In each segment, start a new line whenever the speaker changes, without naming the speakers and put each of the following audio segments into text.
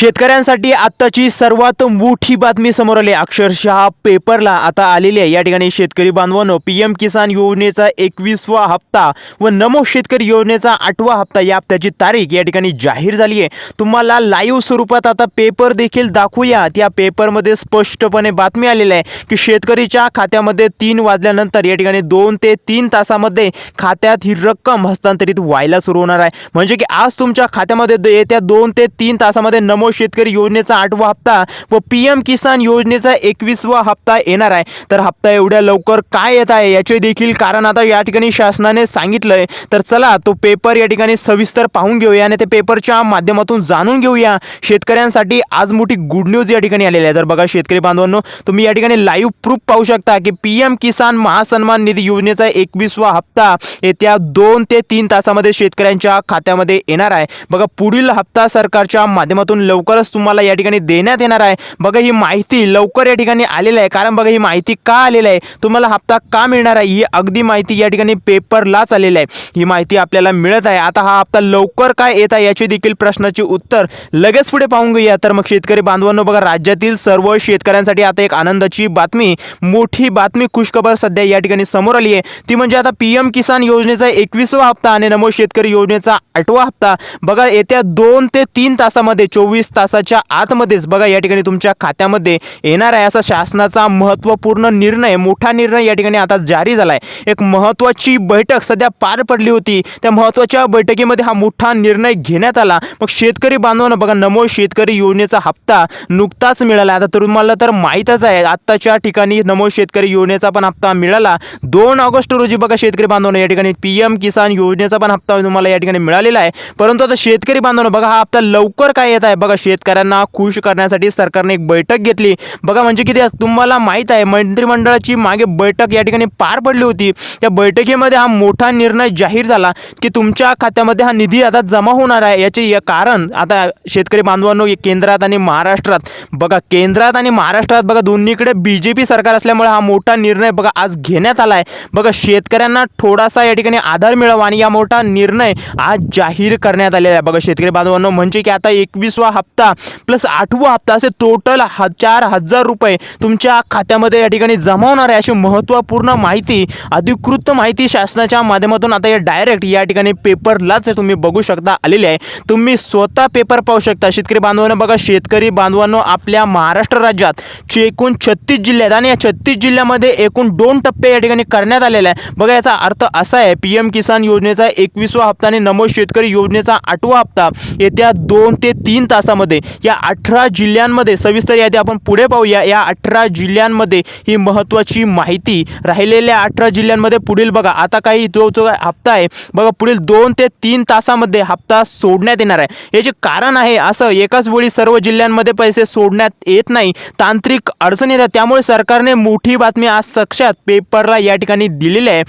शेतकऱ्यांसाठी आत्ताची सर्वात मोठी बातमी समोर आली. अक्षरशः पेपरला आता आलेली आहे. या ठिकाणी शेतकरी बांधवांनो पी एम किसान योजनेचा एकवीसवा हप्ता व नमो शेतकरी योजनेचा आठवा हप्ता या हप्त्याची तारीख या ठिकाणी जाहीर झाली आहे. तुम्हाला लाईव्ह स्वरूपात आता पेपर देखील दाखवूयात या पेपरमध्ये स्पष्टपणे बातमी आलेली आहे की शेतकरीच्या खात्यामध्ये तीन वाजल्यानंतर या ठिकाणी दोन ते तीन तासामध्ये खात्यात ही रक्कम हस्तांतरित व्हायला सुरू होणार आहे. म्हणजे की आज तुमच्या खात्यामध्ये येत्या दोन ते तीन तासामध्ये नमो शेतकरी योजनेचा आठवा हप्ता व पी एम किसान योजनेचा एकवीसवा हप्ता येणार आहे. तर हप्ता एवढ्या लवकर काय येत आहे याचे देखील कारण आता या ठिकाणी शासनाने सांगितलंय. तर चला तो पेपर या ठिकाणी सविस्तर पाहून घेऊया आणि ते पेपरच्या माध्यमातून जाणून घेऊया. शेतकऱ्यांसाठी आज मोठी गुड न्यूज या ठिकाणी आलेली आहे. तर बघा शेतकरी बांधवांनो तुम्ही या ठिकाणी लाईव्ह प्रूफ पाहू शकता की पी एम किसान महासन्मान निधी योजनेचा एकवीसवा हप्ता येत्या दोन ते तीन तासामध्ये शेतकऱ्यांच्या खात्यामध्ये येणार आहे. बघा पुढील हप्ता सरकारच्या माध्यमातून लवकरच तुम्हाला या ठिकाणी देण्यात येणार आहे. बघा ही माहिती लवकर या ठिकाणी आलेली आहे. कारण बघा ही माहिती का आलेली आहे? तुम्हाला हप्ता का मिळणार आहे? ही अगदी माहिती या ठिकाणी पेपरलाच आलेली आहे. ही माहिती आपल्याला मिळत आहे. आता हा हप्ता लवकर काय येत आहे याची देखील प्रश्नाची उत्तर लगेच पुढे पाहून घेऊया. तर मग शेतकरी बांधवांनो बघा राज्यातील सर्व शेतकऱ्यांसाठी आता एक आनंदाची बातमी मोठी बातमी खुशखबर सध्या या ठिकाणी समोर आली आहे. ती म्हणजे आता पी एम किसान योजनेचा एकवीसवा हप्ता आणि नमो शेतकरी योजनेचा आठवा हप्ता. बघा येत्या दोन ते तीन तासामध्ये चोवीस तासाच्या आतमध्येच बघा या ठिकाणी तुमच्या खात्यामध्ये येणार आहे असा शासनाचा महत्त्वपूर्ण निर्णय मोठा निर्णय या ठिकाणी आता जारी झाला आहे एक महत्त्वाची बैठक सध्या पार पडली होती. त्या महत्त्वाच्या बैठकीमध्ये हा मोठा निर्णय घेण्यात आला. मग शेतकरी बांधवांना बघा नमो शेतकरी योजनेचा हप्ता नुकताच मिळाला. आता तर तुम्हाला तर माहीतच आहे आत्ताच्या ठिकाणी नमो शेतकरी योजनेचा पण हप्ता मिळाला. दोन ऑगस्ट रोजी बघा शेतकरी बांधवांना या ठिकाणी पी एम किसान योजनेचा पण हप्ता तुम्हाला या ठिकाणी मिळालेला आहे. परंतु आता शेतकरी बांधवांना बघा हा हप्ता लवकर काय येत आहे? बघा शेतकऱ्यांना खुश करण्यासाठी सरकारने एक बैठक घेतली. बघा म्हणजे किती तुम्हाला माहीत आहे मंत्रिमंडळाची मागे बैठक या ठिकाणी पार पडली होती. त्या बैठकीमध्ये हा मोठा निर्णय जाहीर झाला की तुमच्या खात्यामध्ये हा निधी आता जमा होणार आहे. याचे या कारण आता शेतकरी बांधवांनो केंद्रात आणि महाराष्ट्रात. बघा केंद्रात आणि महाराष्ट्रात बघा दोन्हीकडे बी जे पी सरकार असल्यामुळे हा मोठा निर्णय बघा आज घेण्यात आला आहे बघा शेतकऱ्यांना थोडासा या ठिकाणी आधार मिळावा आणि या मोठा निर्णय आज जाहीर करण्यात आलेला आहे. बघा शेतकरी बांधवांनो म्हणजे की आता एकवीसवा हप्ता प्लस आठवा हप्ता असे टोटल ह चार हजार रुपये तुमच्या खात्यामध्ये या ठिकाणी जमा होणार आहे अशी महत्त्वपूर्ण माहिती अधिकृत माहिती शासनाच्या माध्यमातून आता या डायरेक्ट या ठिकाणी पेपरलाच तुम्ही बघू शकता आलेली आहे. तुम्ही स्वतः पेपर पाहू शकता. शेतकरी बांधवांना बघा शेतकरी बांधवांनो आपल्या महाराष्ट्र राज्यात चे एकूण छत्तीस जिल्ह्यात आणि या छत्तीस जिल्ह्यामध्ये एकूण दोन टप्पे या ठिकाणी करण्यात आलेला आहे. बघा याचा अर्थ असा आहे पी एम किसान योजनेचा एकवीसवा हप्ता आणि नमो शेतकरी योजनेचा आठवा हप्ता येत्या दोन ते तीन तास तासामध्ये या अठरा जिल्ह्यांमध्ये सविस्तर यादी आपण पुढे पाहूया. या अठरा जिल्ह्यांमध्ये ही महत्त्वाची माहिती राहिलेल्या अठरा जिल्ह्यांमध्ये पुढील बघा. आता काही जो जो हप्ता आहे. बघा पुढील दोन ते तीन तासामध्ये हप्ता सोडण्यात येणार आहे. याचे कारण आहे असं एकाच वेळी सर्व जिल्ह्यांमध्ये पैसे सोडण्यात येत नाही. तांत्रिक अडचणी येतात. त्यामुळे सरकारने मोठी बातमी आज सक्षात पेपरला या ठिकाणी दिलेली आहे.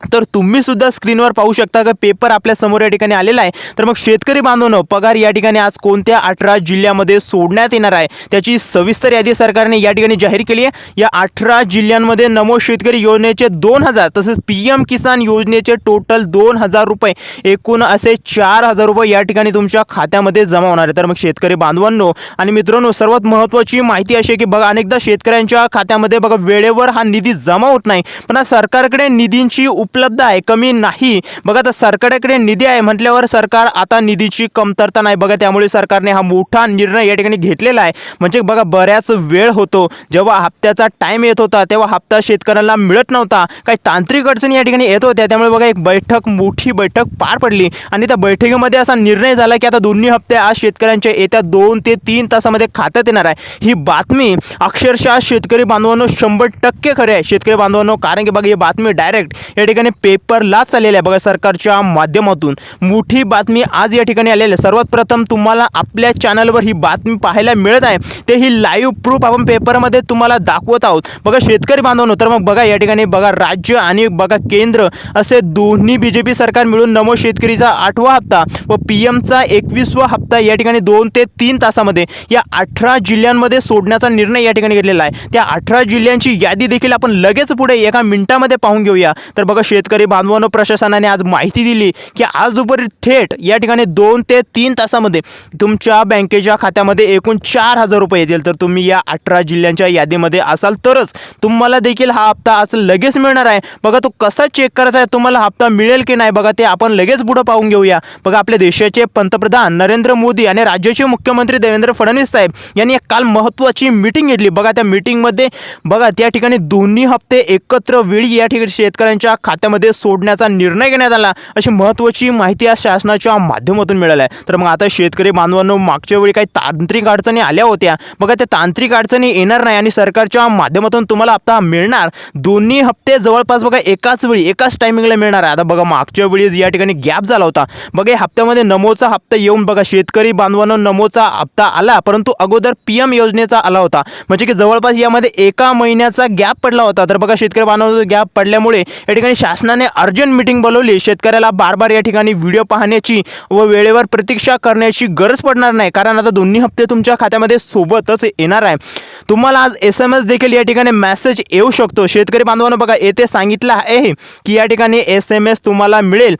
तर तुम्ही सुद्धा स्क्रीनवर पाहू शकता का? पेपर आपल्यासमोर या ठिकाणी आलेला आहे. तर मग शेतकरी बांधवनं पगार या ठिकाणी आज कोणत्या अठरा जिल्ह्यामध्ये सोडण्यात येणार आहे? त्याची सविस्तर यादी सरकारने या ठिकाणी जाहीर केली आहे. या अठरा जिल्ह्यांमध्ये नमो शेतकरी योजनेचे दोन हजार तसेच पी एम किसान योजनेचे टोटल दोन हजार रुपये एकूण असे चार हजार रुपये या ठिकाणी तुमच्या खात्यामध्ये जमा होणार आहे तर मग शेतकरी बांधवांनो आणि मित्रांनो सर्वात महत्त्वाची माहिती अशी आहे की बघा अनेकदा शेतकऱ्यांच्या खात्यामध्ये बघा वेळेवर हा निधी जमा होत नाही. पण सरकारकडे निधींची उपलब्ध आहे कमी नाही. बघा आता सरकारकडे निधी आहे म्हटल्यावर सरकार आता निधीची कमतरता नाही. बघा त्यामुळे सरकारने हा मोठा निर्णय या ठिकाणी घेतलेला आहे. म्हणजे बघा बऱ्याच वेळ होतो. जेव्हा हप्त्याचा टाईम येत होता तेव्हा हप्ता शेतकऱ्यांना मिळत नव्हता. काही तांत्रिक अडचणी या ठिकाणी येत होत्या. त्यामुळे बघा एक बैठक मोठी बैठक पार पडली. आणि त्या बैठकीमध्ये असा निर्णय झाला की आता दोन्ही हप्ते आज शेतकऱ्यांच्या येत्या दोन ते तीन तासामध्ये खात्यात येणार आहे. ही बातमी अक्षरशः शेतकरी बांधवांनो शंभर टक्के खरे आहे. शेतकरी बांधवांनो कारण की बघा ही बातमी डायरेक्ट या ठिकाणी पेपरलाच आलेल्या आहे. बघा सरकारच्या माध्यमातून मोठी बातमी आज या ठिकाणी आलेली आहे. सर्वात प्रथम तुम्हाला आपल्या चॅनलवर ही बातमी पाहायला मिळत आहे. ते ही लाईव्ह प्रूफ आपण पेपरमध्ये तुम्हाला दाखवत आहोत. बघा शेतकरी बांधवांनो तर मग बघा या ठिकाणी बघा राज्य आणि बघा केंद्र असे दोन्ही बी जे पी सरकार मिळून नमो शेतकरीचा आठवा हप्ता व पी एमचा एकवीसवा हप्ता या ठिकाणी दोन ते तीन तासामध्ये या अठरा जिल्ह्यांमध्ये सोडण्याचा निर्णय या ठिकाणी घेतलेला आहे. त्या अठरा जिल्ह्यांची यादी देखील आपण लगेच पुढे एका मिनिटामध्ये पाहून घेऊया. तर बघा शेतकरी बांधवांनो प्रशासनाने आज माहिती दिली की आज दुपारी थेट या ठिकाणी दोन ते तीन तासामध्ये तुमच्या बँकेच्या खात्यामध्ये एकूण चार हजार रुपये येतील. तर तुम्ही या अठरा जिल्ह्यांच्या यादीमध्ये असाल तरच तुम्हाला देखील हा हप्ता आज लगेच मिळणार आहे. बघा तो कसा चेक करायचा आहे तुम्हाला हप्ता मिळेल की नाही बघा ते आपण लगेच पुढं पाहून घेऊया. बघा आपल्या देशाचे पंतप्रधान नरेंद्र मोदी आणि राज्याचे मुख्यमंत्री देवेंद्र फडणवीस साहेब यांनी एक काल महत्त्वाची मीटिंग घेतली. बघा त्या मीटिंगमध्ये बघा त्या ठिकाणी दोन्ही हप्ते एकत्र वेळी या ठिकाणी शेतकऱ्यांच्या खात्यामध्ये सोडण्याचा निर्णय घेण्यात आला. अशी महत्त्वाची माहिती आज शासनाच्या माध्यमातून मिळाली आहे. तर मग आता शेतकरी बांधवांनो मागच्या वेळी काही तांत्रिक अडचणी आल्या होत्या. बघा त्या तांत्रिक अडचणी येणार नाही आणि सरकारच्या माध्यमातून तुम्हाला हप्ता मिळणार. दोन्ही हप्ते जवळपास बघा एकाच वेळी एकाच टायमिंगला मिळणार आहे. आता बघा मागच्या वेळीच या ठिकाणी गॅप झाला होता. बघा या हप्त्यामध्ये नमोचा हप्ता येऊन बघा शेतकरी बांधवांनो नमोचा हप्ता आला परंतु अगोदर पी एम योजनेचा आला होता. म्हणजे की जवळपास यामध्ये एका महिन्याचा गॅप पडला होता. तर बघा शेतकरी बांधवांचा गॅप पडल्यामुळे या ठिकाणी शासनाने अर्जंट मिटिंग बोलवली. शेतकऱ्याला बार बार या ठिकाणी व्हिडिओ पाहण्याची व वेळेवर प्रतीक्षा करण्याची गरज पडणार नाही. कारण आता दोन्ही हप्ते तुमच्या खात्यामध्ये सोबतच येणार आहे. तुम्हाला आज एस एम एस देखील या ठिकाणी मेसेज येऊ शकतो. शेतकरी बांधवांना बघा येथे सांगितलं आहे की या ठिकाणी एस एम एस तुम्हाला मिळेल.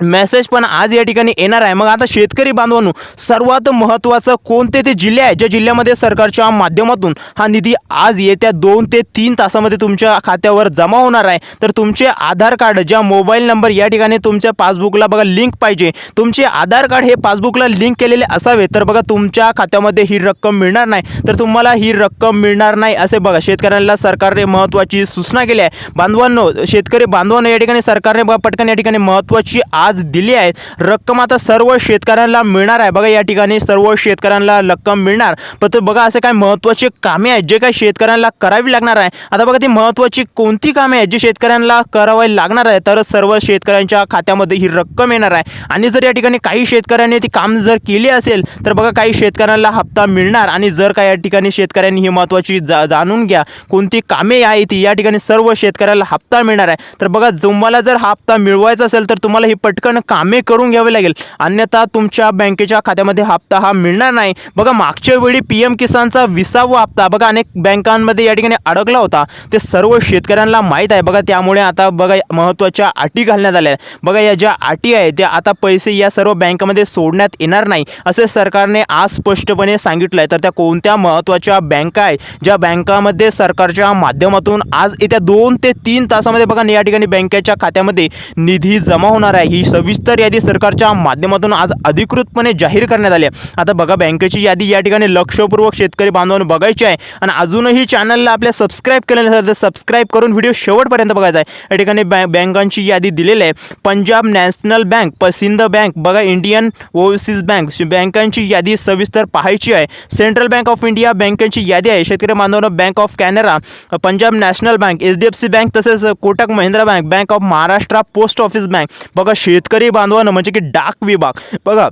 मेसेज पण आज या ठिकाणी येणार आहे. मग आता शेतकरी बांधवांनो सर्वात महत्त्वाचं कोणते ते जिल्हे आहे ज्या जिल्ह्यामध्ये सरकारच्या माध्यमातून हा निधी आज येत्या दोन ते तीन तासामध्ये तुमच्या खात्यावर जमा होणार आहे? तर तुमचे आधार कार्ड ज्या मोबाईल नंबर या ठिकाणी तुमच्या पासबुकला बघा लिंक पाहिजे. तुमचे आधार कार्ड हे पासबुकला लिंक केलेले असावे तर बघा तुमच्या खात्यामध्ये ही रक्कम मिळणार नाही. तर तुम्हाला ही रक्कम मिळणार नाही असे बघा शेतकऱ्यांना सरकारने महत्त्वाची सूचना केली आहे. बांधवांनो शेतकरी बांधवांनो या ठिकाणी सरकारने बघा पटकन या ठिकाणी महत्त्वाची आज दिली आहे रक्कम आता सर्व शेतकऱ्यांना मिळणार आहे. बघा या ठिकाणी सर्व शेतकऱ्यांना रक्कम मिळणार. पण ते बघा असे काय महत्त्वाचे कामे आहेत जे काही शेतकऱ्यांना करावी लागणार आहे. आता बघा ती महत्त्वाची कोणती कामे आहेत जी शेतकऱ्यांना करावी लागणार आहे? तर सर्व शेतकऱ्यांच्या खात्यामध्ये ही रक्कम येणार आहे. आणि जर या ठिकाणी काही शेतकऱ्यांनी ती काम जर केली असेल तर बघा काही शेतकऱ्यांना हप्ता मिळणार. आणि जर काही या ठिकाणी शेतकऱ्यांनी ही महत्त्वाची जा जाणून घ्या कोणती कामे आहे ती या ठिकाणी सर्व शेतकऱ्याला हप्ता मिळणार आहे. तर बघा तुम्हाला जर हा हप्ता मिळवायचा असेल तर तुम्हाला ही पटकन कामे करून घ्यावी लागेल. अन्यथा तुमच्या बँकेच्या खात्यामध्ये हप्ता हा मिळणार नाही. बघा मागच्या वेळी पी एम किसानचा विसावा हप्ता बघा अनेक बँकांमध्ये या ठिकाणी अडकला होता. ते सर्व शेतकऱ्यांना माहीत आहे. बघा त्यामुळे आता बघा महत्त्वाच्या अटी घालण्यात आल्या आहेत. बघा या ज्या अटी आहेत त्या आता पैसे या सर्व बँकामध्ये सोडण्यात येणार नाही असे सरकारने आज स्पष्टपणे सांगितलं आहे तर त्या कोणत्या महत्त्वाच्या बँका आहे ज्या बँकामध्ये सरकारच्या माध्यमातून आज येत्या दोन ते तीन तासामध्ये बघा या ठिकाणी बँकेच्या खात्यामध्ये निधी जमा होणार आहे. ही ही सविस्तर यादी सरकारच्या माध्यमातून आज अधिकृतपणे जाहीर करण्यात आली आहे. आता बघा बँकेची यादी या ठिकाणी लक्षपूर्वक शेतकरी बांधवांना बघायची आहे आणि अजूनही चॅनलला आपल्या सबस्क्राईब केलं नसेल तर सबस्क्राईब करून व्हिडिओ शेवटपर्यंत बघायचा आहे. या ठिकाणी बँक बँकांची यादी दिलेली आहे. पंजाब नॅशनल बँक पसिंद बँक बघा इंडियन ओव्हरसीज बँक बँकांची यादी सविस्तर पाहायची आहे. सेंट्रल बँक ऑफ इंडिया बँकेची यादी आहे. शेतकरी बांधवांना bank of Canara Punjab national bank H D F C bank तसेच Kotak Mahindra bank bank of Maharashtra post office bank. बघा शेतकरी बांधवानं म्हणजे की डाक विभाग. बघा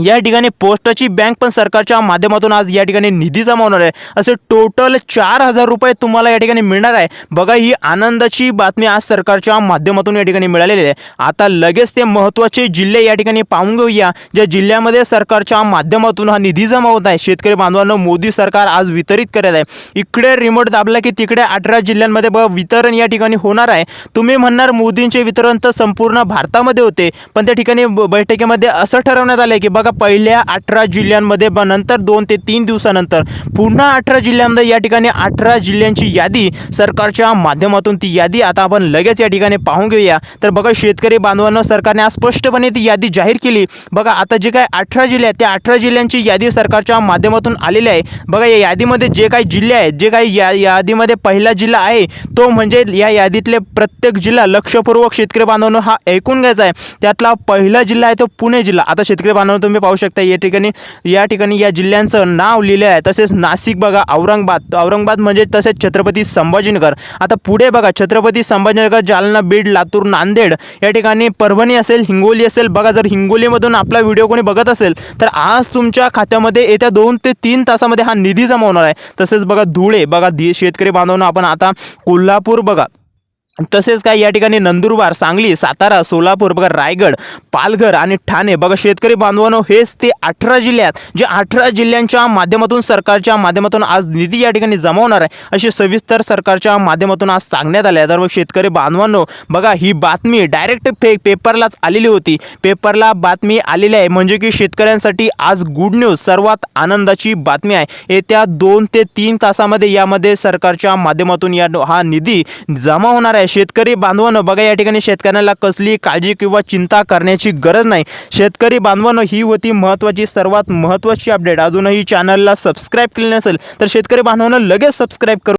या ठिकाणी पोस्टाची बँक पण सरकारच्या माध्यमातून आज या ठिकाणी निधी जमा होणार आहे. असे टोटल चार हजार रुपये तुम्हाला या ठिकाणी मिळणार आहे. बघा ही आनंदाची बातमी आज सरकारच्या माध्यमातून या ठिकाणी मिळालेली आहे. आता लगेच ते महत्त्वाचे जिल्हे या ठिकाणी पाहून घेऊया. ज्या जिल्ह्यामध्ये सरकारच्या माध्यमातून हा निधी जमा होत आहे. शेतकरी बांधवांना मोदी सरकार आज वितरित करत आहे. इकडे रिमोट दाबला की तिकडे अठरा जिल्ह्यांमध्ये बघा वितरण या ठिकाणी होणार आहे. तुम्ही म्हणणार मोदींचे वितरण तर संपूर्ण भारतामध्ये होते. पण त्या ठिकाणी बैठकीमध्ये असं ठरवण्यात आलं की बघा बघा पहिल्या अठरा जिल्ह्यांमध्ये ब नंतर दोन ते तीन दिवसानंतर पुन्हा अठरा जिल्ह्यांमध्ये या ठिकाणी अठरा जिल्ह्यांची यादी सरकारच्या माध्यमातून ती यादी. आता आपण लगेच या ठिकाणी पाहून घेऊया. तर बघा शेतकरी बांधवांना सरकारने आज स्पष्टपणे ती यादी जाहीर केली. बघा आता जे काय अठरा जिल्हे आहेत त्या अठरा जिल्ह्यांची यादी सरकारच्या माध्यमातून आलेली आहे. बघा या यादीमध्ये जे काही जिल्हे आहेत जे काही या यादीमध्ये पहिला जिल्हा आहे तो म्हणजे या यादीतले प्रत्येक जिल्हा लक्षपूर्वक शेतकरी बांधवांनो हा ऐकून घ्यायचा आहे. त्यातला पहिला जिल्हा आहे तो पुणे जिल्हा. आता शेतकरी बांधवांनो तुम्ही पाहू शकता या ठिकाणी या ठिकाणी या जिल्ह्यांचं नाव लिहिलं आहे. तसेच नाशिक बघा औरंगाबाद. औरंगाबाद म्हणजे तसेच छत्रपती संभाजीनगर. आता पुढे बघा छत्रपती संभाजीनगर जालना बीड लातूर नांदेड या ठिकाणी परभणी असेल हिंगोली असेल. बघा जर हिंगोलीमधून आपला व्हिडिओ कोणी बघत असेल तर आज तुमच्या खात्यामध्ये येत्या दोन ते तीन तासामध्ये हा निधी जमा होणार आहे. तसेच बघा धुळे. बघा धी शेतकरी बांधवांना आपण आता कोल्हापूर बघा. तसेच काय या ठिकाणी नंदुरबार सांगली सातारा सोलापूर बघा रायगड पालघर आणि ठाणे बघा शेतकरी बांधवांनो हेच ते अठरा जिल्ह्यात जे अठरा जिल्ह्यांच्या माध्यमातून सरकारच्या माध्यमातून आज निधी या ठिकाणी जमा होणार आहे अशी सविस्तर सरकारच्या माध्यमातून आज सांगण्यात आले आहे. तर मग शेतकरी बांधवांनो बघा ही बातमी डायरेक्ट पे पेपरलाच आलेली होती. पेपरला बातमी आलेली आहे म्हणजे की शेतकऱ्यांसाठी आज गुड न्यूज सर्वात आनंदाची बातमी आहे. येत्या दोन ते तीन तासामध्ये यामध्ये सरकारच्या माध्यमातून या हा निधी जमा होणार आहे. आहे. शेतकरी बांधवानं बघा या ठिकाणी शेतकऱ्यांना कसली काळजी किंवा चिंता करण्याची गरज नाही. शेतकरी बांधवानं ही होती महत्त्वाची सर्वात महत्त्वाची अपडेट अजूनही चॅनलला सबस्क्राईब केली नसेल तर शेतकरी बांधवानं लगेच सबस्क्राईब करू.